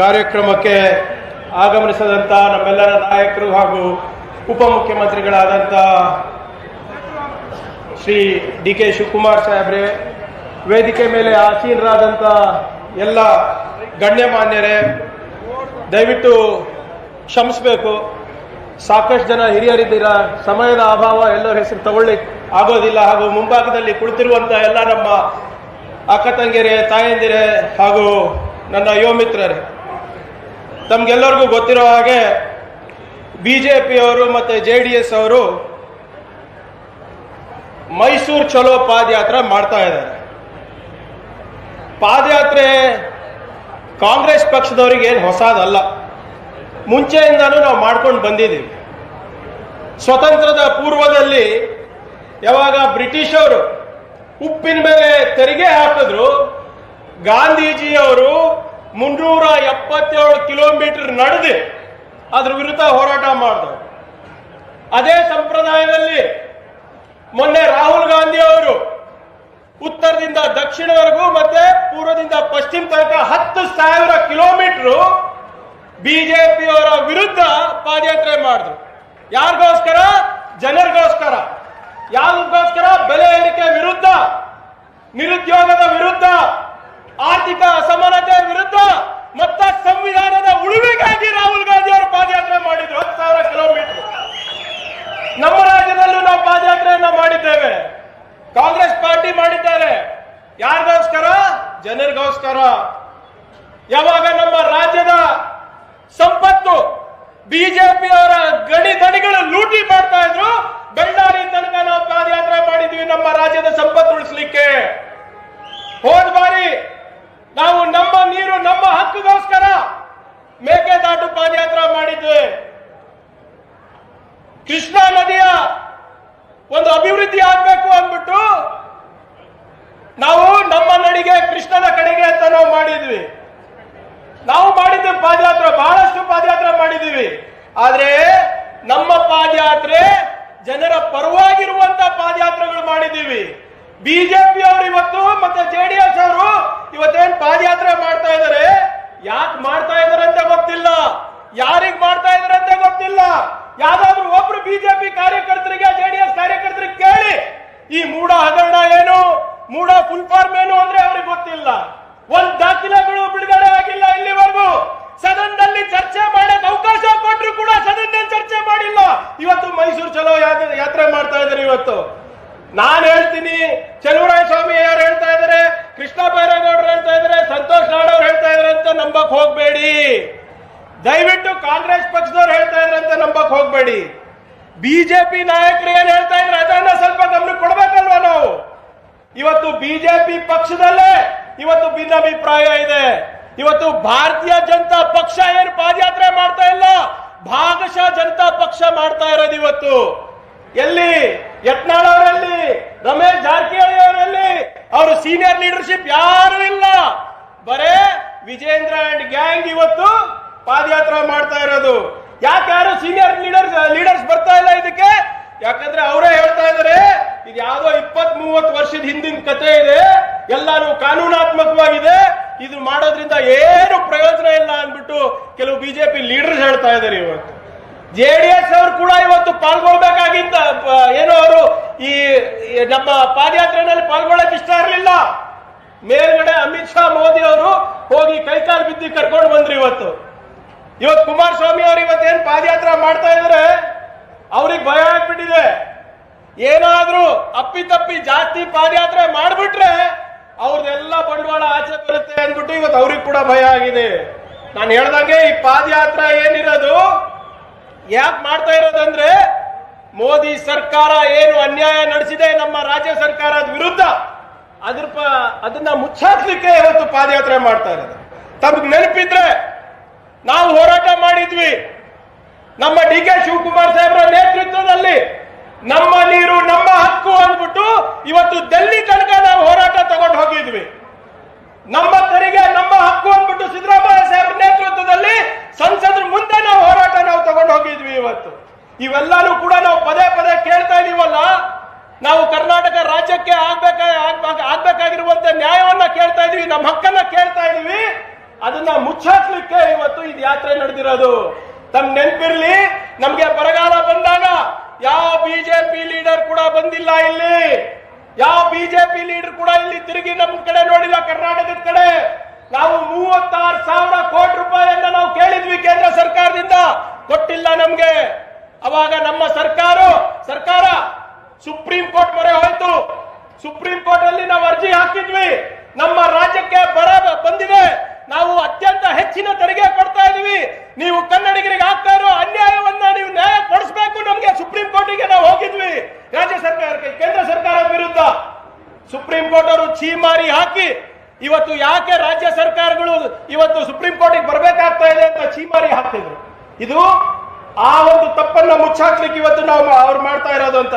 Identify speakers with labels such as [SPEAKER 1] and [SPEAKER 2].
[SPEAKER 1] ಕಾರ್ಯಕ್ರಮಕ್ಕೆ ಆಗಮನಿಸದಂತ ನಮ್ಮೆಲ್ಲರ ನಾಯಕರು ಹಾಗೂ ಉಪಮುಖ್ಯಮಂತ್ರಿಗಳಾದಂಥ ಶ್ರೀ ಡಿ ಕೆ ಶಿವಕುಮಾರ್ ಸಾಹೇಬ್ರೆ, ವೇದಿಕೆ ಮೇಲೆ ಆಸೀನರಾದಂಥ ಎಲ್ಲ ಗಣ್ಯಮಾನ್ಯರೇ, ದಯವಿಟ್ಟು ಕ್ಷಮಿಸಬೇಕು. ಸಾಕಷ್ಟು ಜನ ಹಿರಿಯರಿದ್ದೀರ, ಸಮಯದ ಅಭಾವ ಎಲ್ಲರ ಹೆಸರು ತಗೊಳ್ಳಿ, ಆಗೋದಿಲ್ಲ ಹಾಗೂ ಮುಂಭಾಗದಲ್ಲಿ ಕುಳಿತಿರುವಂತಹ ಎಲ್ಲ ನಮ್ಮ ಅಕ್ಕ ತಂಗಿರೆ ತಾಯಂದಿರೆ ಹಾಗೂ ನನ್ನ ಯುವ ಮಿತ್ರರೇ, ತಮ್ಗೆಲ್ಲರಿಗೂ ಗೊತ್ತಿರೋ ಹಾಗೆ ಬಿ ಜೆ ಪಿಯವರು ಮತ್ತು ಜೆ ಡಿ ಎಸ್ ಅವರು ಮೈಸೂರು ಚಲೋ ಪಾದಯಾತ್ರೆ ಮಾಡ್ತಾ ಇದ್ದಾರೆ. ಪಾದಯಾತ್ರೆ ಕಾಂಗ್ರೆಸ್ ಪಕ್ಷದವರಿಗೆ ಏನು ಹೊಸದಲ್ಲ. ಮುಂಚೆಯಿಂದನೂ ನಾವು ಮಾಡ್ಕೊಂಡು ಬಂದಿದ್ದೀವಿ. ಸ್ವತಂತ್ರದ ಪೂರ್ವದಲ್ಲಿ ಯಾವಾಗ ಬ್ರಿಟಿಷರು ಉಪ್ಪಿನ ಮೇಲೆ ತೆರಿಗೆ ಹಾಕಿದ್ರು. ಗಾಂಧೀಜಿಯವರು ಮುನ್ನೂರ ಎಪ್ಪತ್ತೇಳು ಕಿಲೋಮೀಟರ್ ನಡೆದು ಅದ್ರ ವಿರುದ್ಧ ಹೋರಾಟ ಮಾಡಿದ್ರು. ಅದೇ ಸಂಪ್ರದಾಯದಲ್ಲಿ ಮೊನ್ನೆ ರಾಹುಲ್ ಗಾಂಧಿ ಅವರು ಉತ್ತರದಿಂದ ದಕ್ಷಿಣವರೆಗೂ ಮತ್ತೆ ಪೂರ್ವದಿಂದ ಪಶ್ಚಿಮ ತನಕ ಹತ್ತು ಸಾವಿರ ಕಿಲೋಮೀಟರ್ ಬಿಜೆಪಿಯವರ ವಿರುದ್ಧ ಪಾದಯಾತ್ರೆ ಮಾಡಿದ್ರು. ಯಾರಿಗೋಸ್ಕರ? ಜನರಿಗೋಸ್ಕರ. ಯಾರಿಗೋಸ್ಕರ ಬೆಲೆ ಏರಿಕೆ ವಿರುದ್ಧ, ನಿರುದ್ಯೋಗದ ವಿರುದ್ಧ, ಆರ್ಥಿಕ ಅಸಮಾನತೆ ವಿರುದ್ಧ, ಮತ್ತ ಸಂವಿಧಾನದ ಉಳಿವಿಗಾಗಿ ರಾಹುಲ್ ಗಾಂಧಿ ಅವರು ಪಾದಯಾತ್ರೆ ಮಾಡಿದ್ರು ಹತ್ತು ಸಾವಿರ ಕಿಲೋಮೀಟರ್. ನಮ್ಮ ರಾಜ್ಯದಲ್ಲೂ ನಾವು ಪಾದಯಾತ್ರೆಯನ್ನ ಮಾಡಿದ್ದೇವೆ. ಕಾಂಗ್ರೆಸ್ ಪಾರ್ಟಿ ಮಾಡಿದ್ದಾರೆ. ಯಾರಿಗೋಸ್ಕರ? ಜನರಿಗೋಸ್ಕರ. ಯಾವಾಗ ನಮ್ಮ ರಾಜ್ಯದ ಸಂಪತ್ತು, ಬಿಜೆಪಿಯವರ ಗಣಿ ದಣಿಗಳು ಲೂಟಿ ಮಾಡ್ತಾ ಇದ್ರು ನಮ್ಮ ರಾಜ್ಯದ ಸಂಪತ್ತು ಉಳಿಸ್ಲಿಕ್ಕೆ. ಹೋದ ಬಾರಿ ನಾವು ನಮ್ಮ ನೀರು, ನಮ್ಮ ಹಕ್ಕುಗೋಸ್ಕರ ಮೇಕೆದಾಟು ಪಾದಯಾತ್ರ ಮಾಡಿದ್ವಿ. ಕೃಷ್ಣಾ ನದಿಯ ಒಂದು ಅಭಿವೃದ್ಧಿ ಆಗ್ಬೇಕು ಅಂದ್ಬಿಟ್ಟು ನಾವು ನಮ್ಮ ನಡಿಗೆ ಕೃಷ್ಣನ ಕಡೆಗೆ ಅಂತ ನಾವು ಮಾಡಿದ್ವಿ. ನಾವು ಮಾಡಿದ್ವಿ ಪಾದಯಾತ್ರೆ, ಬಹಳಷ್ಟು ಪಾದಯಾತ್ರೆ ಮಾಡಿದೀವಿ. ಆದ್ರೆ ನಮ್ಮ ಪಾದಯಾತ್ರೆ ಜನರ ಪರವಾಗಿರುವಂತ ಪಾದಯಾತ್ರೆಗಳು ಮಾಡಿದೀವಿ ಬಿಜೆಪಿ ಅವರು ಇವತ್ತು ಮತ್ತೆ ಜೆಡಿಎಸ್ ಅವರು ಇವತ್ತೇನ್ ಪಾದಯಾತ್ರೆ ಮಾಡ್ತಾ ಇದಾರೆ ಯಾಕೆ ಮಾಡ್ತಾ ಇದಾರೆ ಅಂತ ಗೊತ್ತಿಲ್ಲ. ಯಾರಿಗ್ ಮಾಡ್ತಾ ಇದಾರೆ ಅಂತ ಗೊತ್ತಿಲ್ಲ. ಯಾವ್ದಾದ್ರು ಒಬ್ರು ಬಿಜೆಪಿ ಕಾರ್ಯಕರ್ತರಿಗೆ, ಜೆಡಿಎಸ್ ಕಾರ್ಯಕರ್ತರಿಗೆ ಕೇಳಿ. ಈ ಮೂಡ ಹಗರಣ ಏನು? ಮೂಡ ಫುಲ್ ಫಾರ್ಮ್ ಏನು ಅಂದ್ರೆ ಅವ್ರಿಗೆ ಗೊತ್ತಿಲ್ಲ. ಒಂದ್ ದಾಖಲೆಗಳು ಬಿಡುಗಡೆ ಆಗಿಲ್ಲ ಇಲ್ಲಿವರೆಗೂ ಸದನದಲ್ಲಿ ಚರ್ಚೆ ಮಾಡಕ್ ಅವಕಾಶ ಕೊಟ್ಟರು ಕೂಡ ಸದನದಲ್ಲಿ ಚರ್ಚೆ ಮಾಡಿಲ್ಲ ಇವತ್ತು ಮೈಸೂರು ಚಲೋ ಯಾತ್ರೆ- ಯಾತ್ರೆ ಮಾಡ್ತಾ ಇದ್ದಾರೆ ಇವತ್ತು ನಾನ್ ಹೇಳ್ತೀನಿ ಚಲುವರಾಯ ಸ್ವಾಮಿ ಯಾರು ಹೇಳ್ತಾ ಇದಾರೆ ಕೃಷ್ಣ ಬೈರೇಗೌಡರು ಹೇಳ್ತಾ ಇದಾರೆ ಸಂತೋಷ್ ಲಾಡ್ ಅವ್ರು ಹೇಳ್ತಾ ಇದಾರೆ ಅಂತ ನಂಬಕ್ ಹೋಗ್ಬೇಡಿ ದಯವಿಟ್ಟು ಕಾಂಗ್ರೆಸ್ ಪಕ್ಷದವ್ರು ಹೇಳ್ತಾ ಇದ್ರೆ ಅಂತ ನಂಬಕ್ ಹೋಗ್ಬೇಡಿ ಬಿಜೆಪಿ ನಾಯಕರು ಏನ್ ಹೇಳ್ತಾ ಇದ್ರೆ? ಅದನ್ನ ಸ್ವಲ್ಪ ಗಮನ ಕೊಡ್ಬೇಕಲ್ವಾ ನಾವು? ಇವತ್ತು ಬಿಜೆಪಿ ಪಕ್ಷದಲ್ಲೇ ಇವತ್ತು ಭಿನ್ನಾಭಿಪ್ರಾಯ ಇದೆ. ಇವತ್ತು ಭಾರತೀಯ ಜನತಾ ಪಕ್ಷ ಏನು ಪಾದಯಾತ್ರೆ ಮಾಡ್ತಾ ಇಲ್ಲ? ಭಾಗಶಃ ಜನತಾ ಪಕ್ಷ ಮಾಡ್ತಾ ಇರೋದು ಇವತ್ತು. ಎಲ್ಲಿ? ಯತ್ನಾಳ್ ಅವರಲ್ಲಿ? ರಮೇಶ್ ಜಾರಕಿಹೊಳಿ ಅವರಲ್ಲಿ? ಅವರು ಸೀನಿಯರ್ ಲೀಡರ್ಶಿಪ್ ಯಾರು ಇಲ್ಲ. ಬರೇ ವಿಜೇಂದ್ರ ಅಂಡ್ ಗ್ಯಾಂಗ್ ಇವತ್ತು ಪಾದಯಾತ್ರೆ ಮಾಡ್ತಾ ಇರೋದು. ಯಾಕೆ ಯಾರು ಸೀನಿಯರ್ ಲೀಡರ್ಸ್ ಲೀಡರ್ಸ್ ಬರ್ತಾ ಇಲ್ಲ ಇದಕ್ಕೆ? ಯಾಕಂದ್ರೆ ಅವರೇ ಹೇಳ್ತಾ ಇದಾರೆ, ಇದು ಯಾವ್ದೋ ಇಪ್ಪತ್ ಮೂವತ್ತು ವರ್ಷದ ಹಿಂದಿನ ಕತೆ ಇದೆ, ಎಲ್ಲಾನು ಕಾನೂನಾತ್ಮಕವಾಗಿದೆ, ಇದು ಮಾಡೋದ್ರಿಂದ ಏನು ಪ್ರಯೋಜನ ಇಲ್ಲ ಅಂದ್ಬಿಟ್ಟು ಕೆಲವು ಬಿಜೆಪಿ ಲೀಡರ್ಸ್ ಹೇಳ್ತಾ ಇದಾರೆ ಇವತ್ತು. ಜೆ ಡಿ ಎಸ್ ಅವರು ಕೂಡ ಇವತ್ತು ಪಾಲ್ಗೊಳ್ಬೇಕಾಗಿದ್ದ ಏನೋ ಅವರು ಈ ನಮ್ಮ ಪಾದಯಾತ್ರೆನಲ್ಲಿ ಪಾಲ್ಗೊಳ್ಳಕ್ ಇಷ್ಟ ಇರಲಿಲ್ಲ. ಮೇಲ್ಗಡೆ ಅಮಿತ್ ಶಾ, ಮೋದಿ ಅವರು ಹೋಗಿ ಕೈಕಾಲು ಬಿದ್ದು ಕರ್ಕೊಂಡು ಬಂದ್ರು ಇವತ್ತು. ಇವತ್ತು ಕುಮಾರಸ್ವಾಮಿ ಅವ್ರು ಇವತ್ತೇನ್ ಪಾದಯಾತ್ರೆ ಮಾಡ್ತಾ ಇದಾರೆ, ಅವ್ರಿಗೆ ಭಯ ಆಗ್ಬಿಟ್ಟಿದೆ. ಏನಾದ್ರೂ ಅಪ್ಪಿತಪ್ಪಿ ಜಾಸ್ತಿ ಪಾದಯಾತ್ರೆ ಮಾಡ್ಬಿಟ್ರೆ ಅವ್ರದೆಲ್ಲ ಬಂಡವಾಳ ಆಚೆ ಬರುತ್ತೆ ಅಂದ್ಬಿಟ್ಟು ಇವತ್ತು ಅವ್ರಿಗೆ ಕೂಡ ಭಯ ಆಗಿದೆ. ನಾನು ಹೇಳ್ದಂಗೆ ಈ ಪಾದಯಾತ್ರೆ ಏನಿರೋದು, ಯಾಕೆ ಮಾಡ್ತಾ ಇರೋದಂದ್ರೆ ಮೋದಿ ಸರ್ಕಾರ ಏನು ಅನ್ಯಾಯ ನಡೆಸಿದೆ ನಮ್ಮ ರಾಜ್ಯ ಸರ್ಕಾರದ ವಿರುದ್ಧ, ಅದ್ರ ಅದನ್ನ ಮುಚ್ಚಾಕ್ಲಿಕ್ಕೆ ಇವತ್ತು ಪಾದಯಾತ್ರೆ ಮಾಡ್ತಾ ಇರೋದು. ತಮ್ಗೆ ನೆನಪಿದ್ರೆ ನಾವು ಹೋರಾಟ ಮಾಡಿದ್ವಿ. ನಮ್ಮ ಡಿ ಕೆ ಶಿವಕುಮಾರ್ ಸಾಹೇಬರ ನೇತೃತ್ವದಲ್ಲಿ ನಮ್ಮ ನೀರು, ನಮ್ಮ ಹಕ್ಕು ಅಂದ್ಬಿಟ್ಟು ಇವತ್ತು ಡೆಲ್ಲಿ ತನಕ ನಾವು ಹೋರಾಟ ತಗೊಂಡು ಹೋಗಿದ್ವಿ. ನಮ್ಮ ತೆರಿಗೆ, ನಮ್ಮ ಹಕ್ಕು ಅಂದ್ಬಿಟ್ಟು ಸಿದ್ದರಾಮಯ್ಯ ಸಾಹೇಬರ ನೇತೃತ್ವದಲ್ಲಿ ಸಂಸದರ ಮುಂದೆ ನಾವು ಹೋರಾಟ ನಾವು ತಗೊಂಡು ಹೋಗಿದ್ವಿ ಇವತ್ತು. ಇವೆಲ್ಲಾನು ಕೂಡ ನಾವು ಪದೇ ಪದೇ ಕೇಳ್ತಾ ಇದೀವಲ್ಲ, ನಾವು ಕರ್ನಾಟಕ ರಾಜ್ಯಕ್ಕೆ ಆಗ್ಬೇಕ ಆಗ್ಬೇಕ- ಆಗ್ಬೇಕಾಗಿರುವಂತ ನ್ಯಾಯವನ್ನ ಕೇಳ್ತಾ ಇದೀವಿ, ನಮ್ಮ ಹಕ್ಕನ್ನ ಕೇಳ್ತಾ ಇದೀವಿ. ಅದನ್ನ ಇವತ್ತು ಇದು ಯಾತ್ರೆ ನಡೆದಿರೋದು. ತಮ್ ನೆನ್ಪಿರ್ಲಿ, ನಮ್ಗೆ ಬರಗಾಲ ಬಂದಾಗ ಯಾವ ಬಿಜೆಪಿ ಲೀಡರ್ ಕೂಡ ಬಂದಿಲ್ಲ ಇಲ್ಲಿ. ಯಾವ ಬಿಜೆಪಿ ಲೀಡರ್ ಕೂಡ ಇಲ್ಲಿ ತಿರುಗಿ ನಮ್ ಕಡೆ ನೋಡಿಲ್ಲ ಕರ್ನಾಟಕದ ಕಡೆ. ನಾವು ಮೂವತ್ತಾರು ಸಾವಿರ ಕೋಟಿ ರೂಪಾಯಿಯನ್ನ ನಾವು ಕೇಳಿದ್ವಿ ಕೇಂದ್ರ ಸರ್ಕಾರದಿಂದ. ಕೊಟ್ಟಿಲ್ಲ ನಮ್ಗೆ. ಅವಾಗ ನಮ್ಮ ಸರ್ಕಾರ ಸರ್ಕಾರ ಸುಪ್ರೀಂ ಕೋರ್ಟ್ ಮೊರೆ ಹೋಯ್ತು. ಸುಪ್ರೀಂ ಕೋರ್ಟ್ ಅಲ್ಲಿ ನಾವು ಅರ್ಜಿ ಹಾಕಿದ್ವಿ. ನಮ್ಮ ರಾಜ್ಯಕ್ಕೆ ಬರ ಬಂದಿದೆ. ನಾವು ಅತ್ಯಂತ ಹೆಚ್ಚಿನ ತೆರಿಗೆ ಕೊಡ್ತಾ ನೀವು ಕನ್ನಡಿಗರಿಗೆ ಆಗ್ತಾ ಇರೋ ಅನ್ಯಾಯವನ್ನ ನೀವು ನ್ಯಾಯ ಕೊಡಿಸಬೇಕು ನಮಗೆ ಸುಪ್ರೀಂ ಕೋರ್ಟಿಗೆ ನಾವು ಹೋಗಿದ್ವಿ. ರಾಜ್ಯ ಸರ್ಕಾರಕ್ಕೆ, ಕೇಂದ್ರ ಸರ್ಕಾರ ವಿರುದ್ಧ ಸುಪ್ರೀಂ ಕೋರ್ಟ್ ಅವರು ಚೀಮಾರಿ ಹಾಕಿ ಇವತ್ತು ಯಾಕೆ ರಾಜ್ಯ ಸರ್ಕಾರಗಳು ಇವತ್ತು ಸುಪ್ರೀಂ ಕೋರ್ಟಿಗೆ ಬರಬೇಕಾಗ್ತಾ ಇದೆ ಅಂತ ಚೀಮಾರಿ ಹಾಕ್ತಿದ್ರು. ಇದು ಆ ಒಂದು ತಪ್ಪನ್ನ ಮುಚ್ಚಾಕ್ಲಿಕ್ಕೆ ಇವತ್ತು ನಾವು ಅವ್ರು ಮಾಡ್ತಾ ಇರೋದು ಅಂತ.